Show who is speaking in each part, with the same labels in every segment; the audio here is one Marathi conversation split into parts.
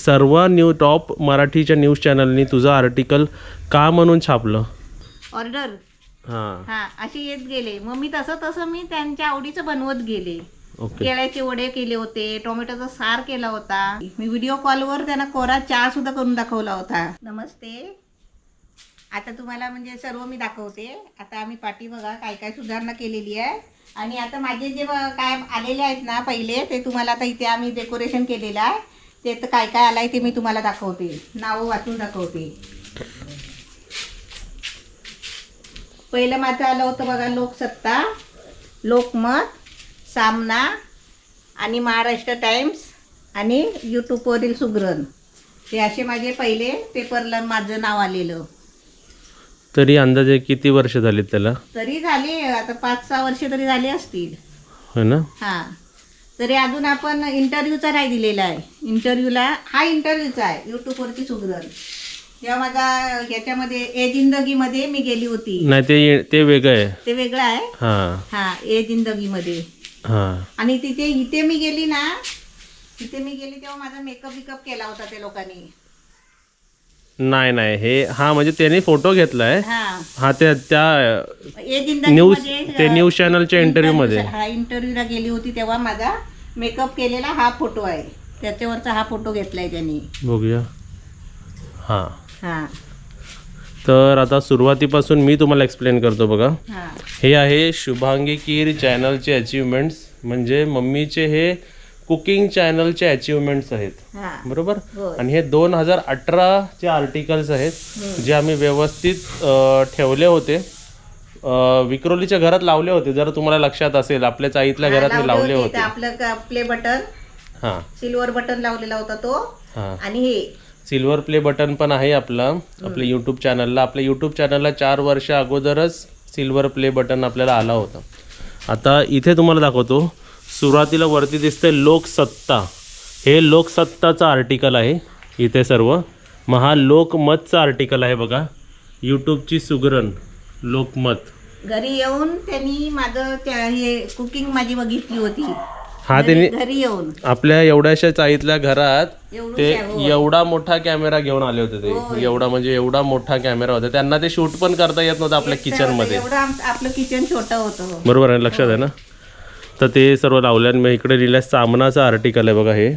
Speaker 1: सर्व न्यू टॉप मराठीच्या न्यूज चॅनलनी तुझं आर्टिकल का म्हणून छापलं?
Speaker 2: ऑर्डर.
Speaker 1: हां.
Speaker 2: हा असे येत गेले. मग मी तसं तसं मी त्यांच्या आवडीचं बनवत गेले.
Speaker 1: ओके.
Speaker 2: केळ्याचे वडे केले होते टोमॅटोचा सार केला होता. मी व्हिडिओ कॉलवर त्यांना कोरा चहा सुद्धा करून दाखवला होता. नमस्ते. आता तुम्हाला म्हणजे सर्व मी दाखवते. आता आम्ही पाठी बघा काय काय सुधारणा केलेली आहे. आणि आता माझे जे ब- काय आलेले आहेत ना पहिले ते तुम्हाला आता इथे आम्ही डेकोरेशन केलेलं आहे. ते तर काय काय आलंय ते मी तुम्हाला दाखवते. नावं वाचून दाखवते. पहिलं माझं आलं होतं बघा लोकसत्ता लोकमत सामना आणि महाराष्ट्र टाइम्स आणि यूट्यूबवरील सुग्रण. हे असे माझे पहिले पेपरला माझं नाव आलेलं.
Speaker 1: तरी अंदाजे किती वर्ष झाली त्याला?
Speaker 2: तरी झाले आता पाच सहा वर्ष तरी झाले असतील.
Speaker 1: हो ना?
Speaker 2: हां. तरी अजून आपण इंटरव्ह्यूचा नाही दिलेला आहे. इंटरव्ह्यूला हा इंटरव्ह्यूचा आहे. यूट्यूबवरची सुग्रण जेव्हा माझा याच्यामध्ये ए जिंदगीमध्ये मी गेली होती.
Speaker 1: नाही ते ते वेगळं आहे.
Speaker 2: ते वेगळं आहे?
Speaker 1: हां.
Speaker 2: हां ए जिंदगीमध्ये.
Speaker 1: हां.
Speaker 2: आणि तिथे इथे मी गेली ना तिथे मी गेली तेव्हा माझा मेकअप बिकअप केला होता त्या लोकांनी.
Speaker 1: नाही नाही. हे हा म्हणजे त्याने फोटो घेतलाय.
Speaker 2: हा.
Speaker 1: हा त्या न्यूज ते न्यूज चॅनलच्या इंटरव्ह्यू मध्ये.
Speaker 2: हा इंटरव्ह्यूला गेली होती तेव्हा माझा मेकअप केलेला हा फोटो आहे. त्याच्यावरचा हा फोटो घेतलाय त्यांनी.
Speaker 1: बघूया. हां.
Speaker 2: हा.
Speaker 1: तर आता सुरुवातीपासून मी तुम्हाला एक्सप्लेन करतो बघा.
Speaker 2: हा.
Speaker 1: हे आहे शुभांगी कीर चॅनलचे अचिव्हमेंट्स म्हणजे मम्मीचे हे कुकिंग चॅनलचे अचिव्हमेंट्स आहेत. बरोबर. आणि हे दोन हजार अठराचे आर्टिकल्स आहेत जे आम्ही व्यवस्थित ठेवले होते. विक्रोलीच्या घरात लावले होते जर तुम्हाला लक्षात असेल. आपल्या चाईतल्या घरात मी लावले होते
Speaker 2: आपलं प्ले बटन
Speaker 1: हां.
Speaker 2: सिल्वर बटन लावलेला होता तो.
Speaker 1: हां.
Speaker 2: आणि हे.
Speaker 1: सिल्वर प्ले बटन पण आहे आपलं आपल्या यूट्यूब चॅनलला आपल्या यूट्यूब चॅनलला चार वर्ष अगोदरच सिल्वर प्ले बटन आपल्याला आला होता. आता इथे तुम्हाला दाखवतो. सुरुवातीला वरती दिसते लोकसत्ता. हे लोकसत्ताचं आर्टिकल आहे इथे सर्व. मग हा लोकमतचं आर्टिकल आहे बघा. यूट्यूबची सुगरण लोकमत.
Speaker 2: घरी येऊन त्यांनी माझं त्या- हे कुकिंग माझी बघितली होती.
Speaker 1: हा त्यांनी
Speaker 2: घरी येऊन.
Speaker 1: आपल्या एवढ्याशा चाईतल्या घरात ते. एवढा मोठा कॅमेरा घेऊन आले होते ते. एवढा म्हणजे एवढा मोठा कॅमेरा होता. त्यांना ते शूट पण करता येत नव्हतं आपल्या किचनमध्ये.
Speaker 2: एवढं आपलं किचन छोटं होतं.
Speaker 1: बरोबर आहे लक्षात आहे ना? तर ते सर्व लावले आणि मी इकडे लिहिलं सामनाचा आर्टिकल आहे बघा हे.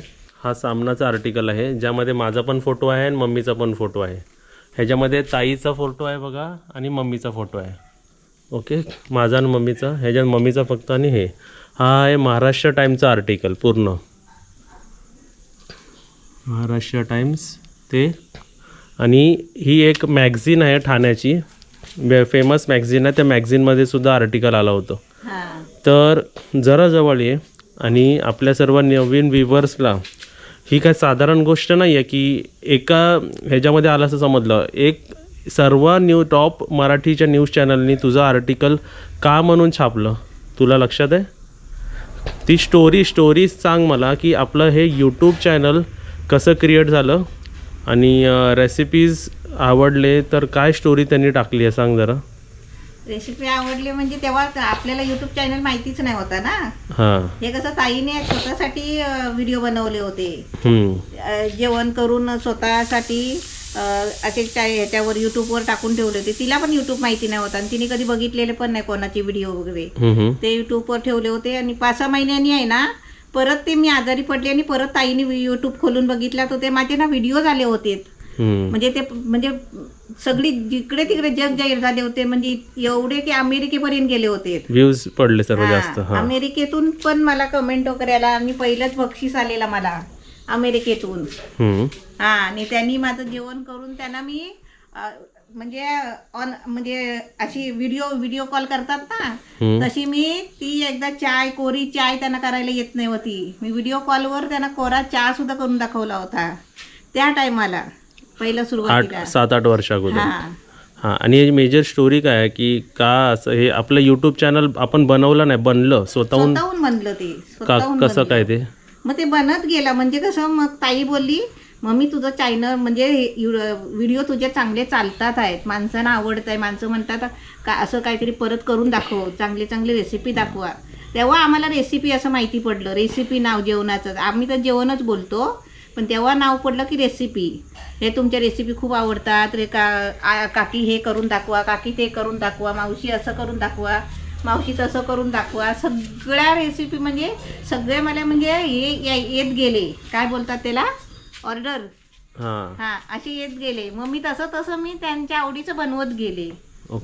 Speaker 1: हा सामनाचा आर्टिकल आहे ज्यामध्ये माझा पण फोटो आहे आणि मम्मीचा पण फोटो आहे. ह्याच्यामध्ये ताईचा फोटो आहे बघा आणि मम्मीचा फोटो आहे. ओके माझा आणि मम्मीचा ह्याच्यात मम्मीचा फक्त आणि हे. हा आहे महाराष्ट्र टाईमचा आर्टिकल पूर्ण. महाराष्ट्र टाईम्स ते. आणि ही एक मॅगझिन आहे ठाण्याची. फेमस मॅगझिन आहे. त्या मॅगझिनमध्ये सुद्धा आर्टिकल आलं होतं. तर जरा जवळ ये आणि आपल्या सर्व नवीन व्हिवर्सला ही काय साधारण गोष्ट नाही आहे की एका ह्याच्यामध्ये आलं असं समजलं. एक सर्व न्यू टॉप मराठीच्या न्यूज चॅनलनी तुझं आर्टिकल का म्हणून छापलं? तुला लक्षात आहे? ती स्टोरी स्टोरीज सांग मला की आपलं हे यूट्यूब चॅनल कसं क्रिएट झालं आणि रेसिपीज आवडले तर काय स्टोरी त्यांनी टाकली आहे? सांग जरा.
Speaker 2: रेसिपी आवडली म्हणजे तेव्हा आपल्याला युट्यूब चॅनल माहितीच नाही होता ना?
Speaker 1: हां.
Speaker 2: हे कसं ताईने स्वतःसाठी व्हिडिओ बनवले होते.
Speaker 1: हम्म.
Speaker 2: अ, जेवण करून स्वतःसाठी अ, असे त्या- ह्याच्यावर युट्यूबवर टाकून ठेवले होते. तिला पण युट्यूब माहिती नाही होता आणि तिने कधी बघितलेले पण नाही कोणाचे व्हिडिओ वगैरे.
Speaker 1: हम्म.
Speaker 2: ते युट्यूबवर ठेवले होते आणि पाच सहा महिन्यांनी आहे ना परत ते मी आजारी पडले आणि परत ताईने युट्यूब खोलून बघितला. तर ते माझे ना व्हिडिओ झाले होते.
Speaker 1: हम्म.
Speaker 2: म्हणजे ते म्हणजे सगळी जिकडे तिकडे जग जाहीर झाले होते म्हणजे एवढे की अमेरिकेपर्यंत गेले होते.
Speaker 1: व्ह्यूज पडले सर्व जास्त हा.
Speaker 2: अमेरिकेतून पण मला कमेंट वगैरे आला. आणि पहिलंच बक्षीस आलेला मला अमेरिकेतून.
Speaker 1: हम्म.
Speaker 2: हा आणि त्यांनी माझं जेवण करून त्यांना मी अ, म्हणजे ऑन म्हणजे अशी व्हिडिओ व्हिडिओ कॉल करतात ना
Speaker 1: हम्म.
Speaker 2: तशी मी ती एकदा चाय कोरी चाय त्यांना करायला येत नाही होती. मी व्हिडिओ कॉलवर त्यांना कोरा चहा सुद्धा करून दाखवला होता. त्या टायमाला पहिलं
Speaker 1: आठ
Speaker 2: सुरुवातीला
Speaker 1: सात आठ वर्ष अगोदर.
Speaker 2: हा.
Speaker 1: हा आणि मेजर स्टोरी काय आहे की का असं हे आपलं युट्यूब चॅनल आपण बनवलं नाही बनलं स्वतःहून
Speaker 2: स्वतःहून बनलं ते.
Speaker 1: का
Speaker 2: स्वतःहून
Speaker 1: कसं
Speaker 2: बनलं.
Speaker 1: काय ते?
Speaker 2: मग ते बनत गेला. म्हणजे कसं मग ताई बोलली मम्मी तुझं चॅनल म्हणजे व्हिडिओ तुझे चांगले चालतात आहेत. माणसांना आवडत आहे माणसं म्हणतात का असं काहीतरी परत करून दाखव. चांगले चांगले रेसिपी दाखवा. तेव्हा आम्हाला रेसिपी असं माहिती पडलं. रेसिपी नाव जेवणाचं. आम्ही तर जेवणच बोलतो. पण तेव्हा नाव पडलं की रेसिपी हे तुमच्या रेसिपी खूप आवडतात. रे का आ- काकी हे करून दाखवा काकी ते करून दाखवा मावशी असं करून दाखवा मावशी तसं करून दाखवा. सगळ्या रेसिपी म्हणजे सगळे मला म्हणजे हे येत गेले. काय बोलतात त्याला? ऑर्डर
Speaker 1: हां.
Speaker 2: हां असे येत गेले. मग मी तसं तसं मी त्यांच्या आवडीचं बनवत गेले.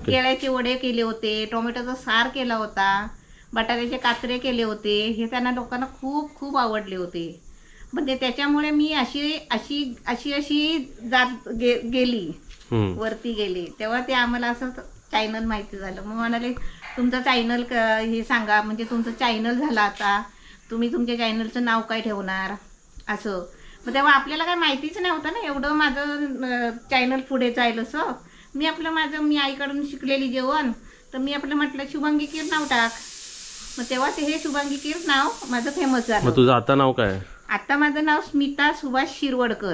Speaker 2: केळ्याचे वडे केले होते टोमॅटोचा सार केला होता बटाट्याचे कात्रे केले होते हे त्यांना लोकांना खूप खूप आवडले होते. म्हणजे त्याच्यामुळे मी अशी अशी अशी अशी जात गे गेली.
Speaker 1: हम्म.
Speaker 2: वरती गेले. तेव्हा ते आम्हाला असं चॅनल माहिती झालं. मग म्हणाले तुमचं चॅनल हे सांगा. म्हणजे तुमचं चॅनल झालं आता. तुम्ही तुमच्या चॅनलचं नाव काय ठेवणार? असं. मग तेव्हा आपल्याला काय माहितीच नाही होतं ना. एवढं माझं चॅनल पुढे जाईल असं. मी आपलं माझं मी आईकडून शिकलेली जेवण. तर मी आपलं म्हटलं शुभांगी कीर नाव टाक. मग तेव्हा ते हे शुभांगी कीर नाव माझं फेमस
Speaker 1: मग
Speaker 2: झालं
Speaker 1: तुझं आता नाव काय? आहे?
Speaker 2: आता माझं नाव स्मिता सुभाष शिरवडकर.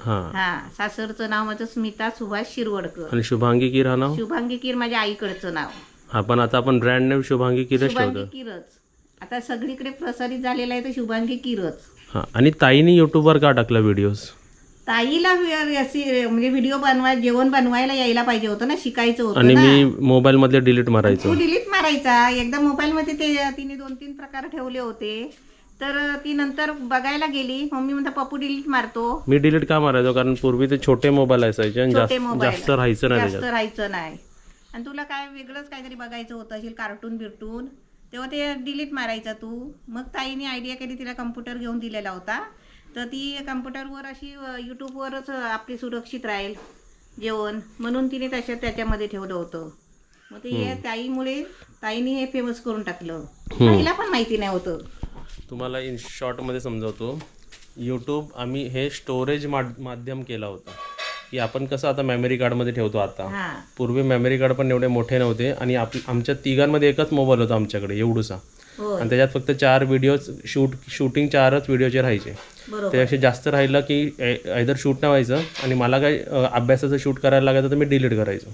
Speaker 1: हां.
Speaker 2: हा सासरचं नाव माझं स्मिता सुभाष शिरवडकर.
Speaker 1: आणि शुभांगी किर हा नाव?
Speaker 2: शुभांगी कीर माझ्या आईकडचं नाव.
Speaker 1: हा पण आता आपण ब्रँड नेम शुभांगी किरच
Speaker 2: शुभांगी
Speaker 1: ठेवतो.
Speaker 2: कीरच. आता सगळीकडे प्रसारित झालेला आहे तर शुभांगी कीरच.
Speaker 1: हां आणि ताईने यूट्यूबवर का टाकला व्हिडिओज
Speaker 2: ताईला वे- म्हणजे व्हिडिओ बनवाय जेवण बनवायला यायला पाहिजे होतं ना शिकायचं होतं
Speaker 1: आणि
Speaker 2: ना.
Speaker 1: मी मोबाईलमधले डिलीट मारायचो.
Speaker 2: तू डिलीट मारायचा. एकदा मोबाईलमध्ये ते तिने दोन तीन प्रकार ठेवले होते. तर ती नंतर बघायला गेली. मम्मी म्हणता पप्पू डिलीट मारतो.
Speaker 1: मी डिलीट का मारायचो? कारण पूर्वी ते छोटे मोबाईल असायचे आणि
Speaker 2: छोटे
Speaker 1: जास्त
Speaker 2: मोबाईल
Speaker 1: जास्त राहायचं नाही
Speaker 2: जास्त
Speaker 1: त्याच्यात.
Speaker 2: राहायचं नाही. आणि तुला काय वेगळंच काहीतरी बघायचं होतं असेल कार्टून बिर्टून. तेव्हा ते डिलीट मारायचा तू. मग ताईने आयडिया केली तिला कम्प्युटर घेऊन दिलेला होता. तर ती कम्प्युटरवर अशी अ, यूट्यूबवरच आपली सुरक्षित राहील जेवण. म्हणून तिने तशा त्याच्यामध्ये ठेवलं होतं. मग ते हे ताईमुळे ताईने हे फेमस करून टाकलं. ताईला पण माहिती नाही होतं
Speaker 1: तुम्हाला इन शॉर्टमध्ये समजवतो. यूट्यूब आम्ही हे स्टोरेज माध्यम केला होता. की आपण कसं आता मेमरी कार्डमध्ये ठेवतो आता. पूर्वी मेमरी कार्ड पण एवढे मोठे नव्हते आणि आप आमच्या तिघांमध्ये एकच मोबाईल होता आमच्याकडे एवढूसा. आणि त्याच्यात फक्त चार व्हिडिओ शूट शूटिंग चारच व्हिडिओचे राहायचे. त्यापेक्षा जास्त राहिलं की आयदर शूट नाही व्हायचं आणि मला काही अ, अभ्यासाचं शूट करायला लागायचं तर मी डिलीट करायचो.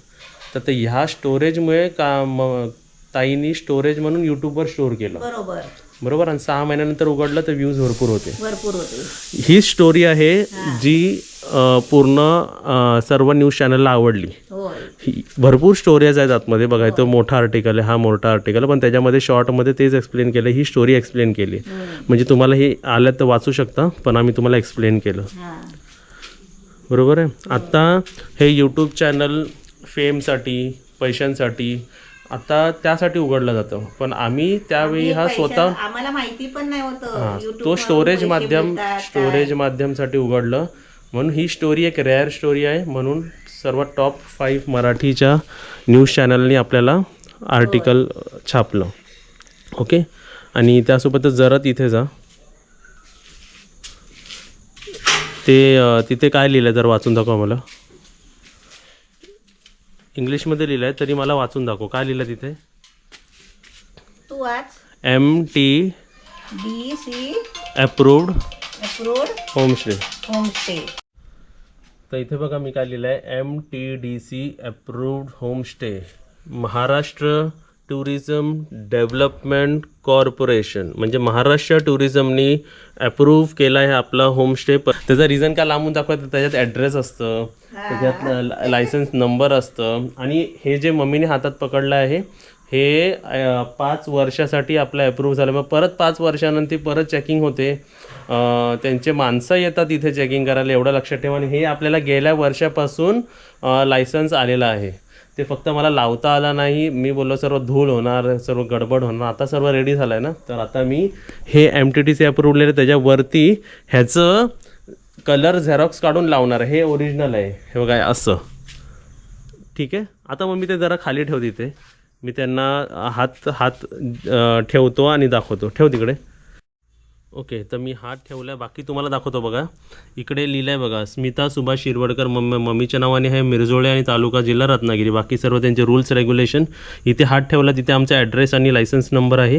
Speaker 1: तर ते ह्या स्टोरेजमुळे का म ताईनी स्टोरेज म्हणून यूट्यूबवर स्टोअर केलं.
Speaker 2: बरोबर.
Speaker 1: बरोबर? आणि सहा महिन्यानंतर उघडलं तर व्ह्यूज भरपूर होते.
Speaker 2: भरपूर होते.
Speaker 1: ही स्टोरी आहे जी अ, पूर्ण अ, सर्व न्यूज चॅनलला आवडली.
Speaker 2: होय.
Speaker 1: ही भरपूर स्टोरीज आहेत आतमध्ये. बघा तो मोठा आर्टिकल आहे हा मोठा आर्टिकल पण त्याच्यामध्ये शॉर्टमध्ये तेच एक्सप्लेन केलं ही स्टोरी एक्सप्लेन केली. म्हणजे तुम्हाला हे आलं तर वाचू शकता पण आम्ही तुम्हाला एक्सप्लेन केलं.
Speaker 2: हा.
Speaker 1: बरोबर आहे? आता हे यूट्यूब चॅनल फेमसाठी पैशांसाठी आता त्यासाठी उघडलं जातं. पण आम्ही त्यावेळी हा स्वतः
Speaker 2: आम्हाला माहिती पण नाही
Speaker 1: हा,
Speaker 2: होतं
Speaker 1: तो स्टोरेज माध्यम स्टोरेज माध्यमसाठी उघडलं. म्हणून ही स्टोरी एक रेअर स्टोरी आहे. म्हणून सर्व टॉप फाईव्ह मराठीच्या न्यूज चॅनलनी आपल्याला आर्टिकल छापलं. ओके आणि त्यासोबतच जरा तिथे जा. ते तिथे काय लिहिलं जर वाचून दाखवा मला. इंग्लिशमध्ये लिहिलं आहे तरी मला वाचून दाखव. काय लिहिलं तिथे?
Speaker 2: तू आज
Speaker 1: M T
Speaker 2: D C
Speaker 1: approved
Speaker 2: approved
Speaker 1: homestay
Speaker 2: homestay
Speaker 1: तर इथे बघा मी काय लिहिलं आहे M T D C approved homestay Maharashtra tourism development corporation म्हणजे महाराष्ट्र टुरिझमनी अप्रूव्ह केला आहे आपला होमस्टे त्याचं रिझन काय लांबून दाखवायचं त्याच्यात ॲड्रेस असतं त्याच्यात लायसन्स नंबर असतं. आणि हे जे मम्मीने हातात पकडलं आहे हे पाच वर्षासाठी आपलं अप्रूव्ह झालं. मग परत पाच वर्षानंतर परत चेकिंग होते. त्यांचे माणसं येतात इथे चेकिंग करायला एवढं लक्षात ठेवा. आणि हे आपल्याला गेल्या वर्षापासून लायसन्स आलेलं आहे. ते फक्त मला लावता आला नाही. मी बोललो सर्व धूळ होणार सर्व गडबड होणार. आता सर्व रेडी झालं आहे ना? तर आता मी हे M T T C app आहे. त्याच्यावरती ह्याचं कलर झेरॉक्स काढून लावणार हे ओरिजिनल आहे. हे बघा असं. ठीक आहे? आता मग मी ते जरा खाली ठेव तिथे मी त्यांना हात हात ठेवतो आणि दाखवतो. ठेव तिकडे. ओके तर मी हात ठेवला आहे बाकी तुम्हाला दाखवतो बघा. इकडे लिहिलं आहे बघा स्मिता सुभाष शिरवडकर मम्मी मम्मीच्या नावाने आहे मिरजोळे आणि तालुका जिल्हा रत्नागिरी. बाकी सर्व त्यांचे रूल्स रेग्युलेशन इथे हात ठेवला तिथे आमचा ॲड्रेस आणि लायसन्स नंबर आहे.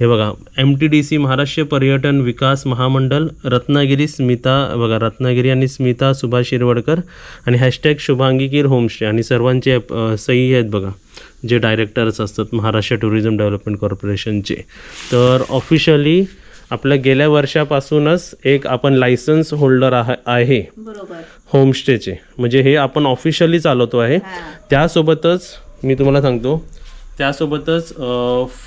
Speaker 1: हे बघा M T D C Maharashtra पर्यटन विकास महामंडळ रत्नागिरी स्मिता बघा रत्नागिरी आणि स्मिता सुभाष शिरवडकर आणि हॅशटॅग शुभांगीकीर होमस्टे. आणि सर्वांचे सही आहेत बघा जे डायरेक्टर्स असतात महाराष्ट्र टुरिझम डेव्हलपमेंट कॉर्पोरेशनचे तर ऑफिशियली आपल्या गेल्या वर्षापासूनच एक आपण लायसन्स होल्डर आह- आहे. होमस्टेचे म्हणजे हे आपण ऑफिशियली चालवतो आहे. त्यासोबतच मी तुम्हाला सांगतो त्यासोबतच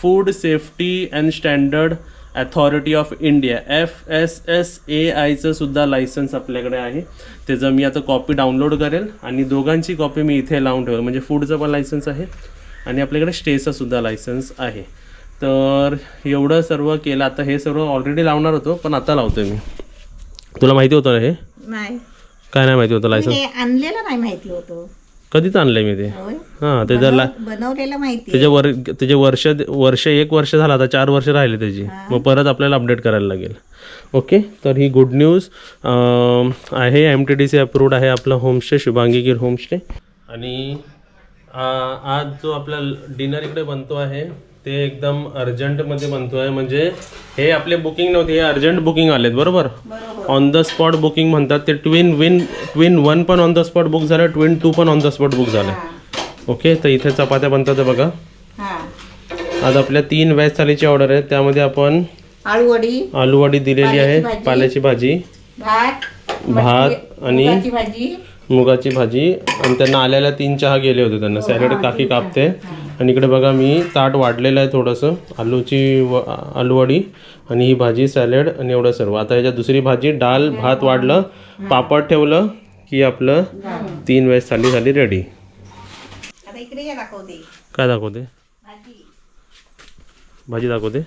Speaker 1: food safety and standard authority of India F S S A आयचं सुद्धा लायसन्स आपल्याकडे आहे. त्याचं मी आता कॉपी डाउनलोड करेल आणि दोघांची कॉपी मी इथे लावून ठेवेल. म्हणजे फूडचं पण लायसन्स आहे आणि आपल्याकडे स्टेचं सुद्धा लायसन्स आहे. तर एवढं सर्व केलं. आता हे सर्व ऑलरेडी लावणार होतो पण आता लावतोय मी. तुला माहिती होतं ना हे?
Speaker 2: नाही.
Speaker 1: काय नाही माहिती होतं लायसन्स
Speaker 2: आणलेलं नाही माहिती होतं.
Speaker 1: कधीच आणलंय मी ते?
Speaker 2: होय?
Speaker 1: हां त्याचं ला
Speaker 2: बनव- बनवलेलं माहिती
Speaker 1: त्याचे वर त्याचे वर्ष वर्ष एक वर्ष झालं आता चार वर्ष राहिले त्याची. मग परत आपल्याला अपडेट करायला लागेल. ओके तर ही गुड न्यूज आहे M T D C approved आहे आपलं होमस्टे शुभांगी गिर होमस्टे आणि आ, आज जो आपला डिनर इकडे बनतो आहे ते एकदम अर्जंटमध्ये आहे म्हणजे हे आपले बुकिंग नव्हते हे अर्जंट बुकिंग आलेत बरोबर? ऑन द स्पॉट बुकिंग म्हणतात ते. ट्विन विन ट्विन वन पण ऑन द स्पॉट बुक झालं ट्विन टू पण ऑन द स्पॉट बुक झालं. ओके तर इथे चपात्या बनतात बघा.
Speaker 2: हा.
Speaker 1: आज आपल्या तीन व्हेज थालीची ऑर्डर आहे त्यामध्ये आपण
Speaker 2: आळूवडी
Speaker 1: आलूवडी दिलेली आहे
Speaker 2: पाल्याची भाजी. भात
Speaker 1: आणि
Speaker 2: मुगाची भाजी.
Speaker 1: मुगाची भाजी. आणि त्यांना आल्याला तीन चहा गेले होते त्यांना. सॅलड काकी कापते. आणि इकडे बघा मी ताट वाढलेलं आहे थोडंसं. आलूची व आलूवडी आणि ही भाजी सॅलड आणि एवढं सर्व. आता ह्याच्यात दुसरी भाजी डाल भात वाढलं पापड ठेवलं की आपलं तीन वेळेस थाली झाली रेडी काय दाखवते?
Speaker 2: भाजी.
Speaker 1: भाजी दाखवते.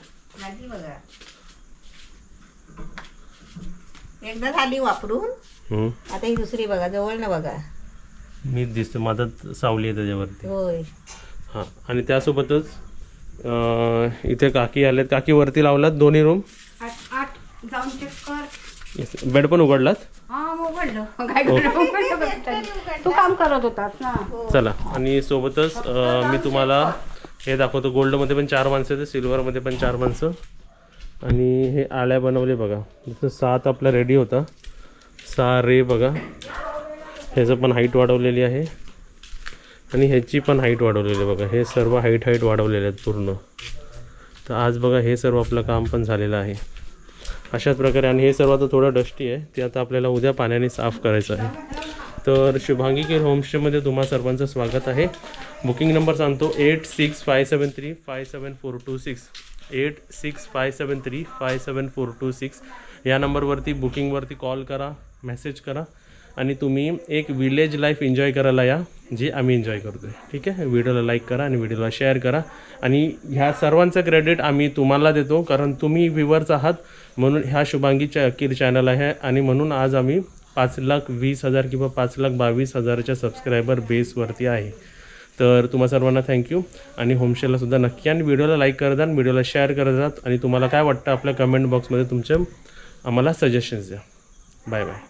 Speaker 2: एकदा झाली वापरून. आता ही दुसरी बघा जवळ ना बघा.
Speaker 1: मीच दिसतो माझा सावली आहे त्याच्यावरती.
Speaker 2: होय.
Speaker 1: हां. आणि त्यासोबतच अं, इथे काकी आल्यात काकी वरती लावलात दोन्ही रूम
Speaker 2: आठ आठ. जाऊन चेक कर.
Speaker 1: बेड पण उघडलात?
Speaker 2: हा उघडलं. तू काम करत होतास ना?
Speaker 1: चला. आणि सोबतच अं, मी तुम्हाला हे दाखवतो. गोल्डमध्ये पण चार माणसं आहेत सिल्वरमध्ये पण चार माणसं. आणि हे आळ्या बनवले बघा. जसं सात आपला रेडी होता. सहा रे बघा. ह्याचं पण हाईट वाढवलेली आहे. आणि ह्याची पण हाईट वाढवलेली आहे बघा. हे सर्व हाईट हाईट वाढवलेले आहेत पूर्ण. तर आज बघा हे सर्व आपलं काम पण झालेलं आहे. अशाच प्रकारे आणि हे सर्व आता थोडं डस्टी आहे. ते आता आपल्याला उद्या पाण्याने साफ करायचं आहे. तर शुभांगी केअर होमस्टेमध्ये तुम्हा सर्वांचं स्वागत आहे. बुकिंग नंबर सांगतो eight six five seven three five seven four two six eight six five seven three five seven four two six या नंबरवरती बुकिंगवरती कॉल करा मेसेज करा. आणि तुम्ही एक विलेज लाईफ एन्जॉय करायला या जी आम्ही एन्जॉय करतो आहे ठीक आहे? व्हिडिओला लाईक करा आणि व्हिडिओला शेअर करा. आणि ह्या सर्वांचं क्रेडिट आम्ही तुम्हाला देतो कारण तुम्ही व्ह्युअर्स आहात. म्हणून ह्या शुभांगी अकीर चॅनल आहे आणि म्हणून आज आम्ही पाच लाख वीस हजार किंवा पाच लाख बावीस हजाराच्या सबस्क्रायबर बेसवरती आहे. तर तुम्हा सर्वांना थँक्यू आणि होमस्टेला सुद्धा नक्की आणि व्हिडिओला लाईक करत जा व्हिडिओला शेअर करत जात आणि तुम्हाला काय वाटतं आपल्या कमेंट बॉक्समध्ये तुमचे आम्हाला सजेशन्स द्या. Bye bye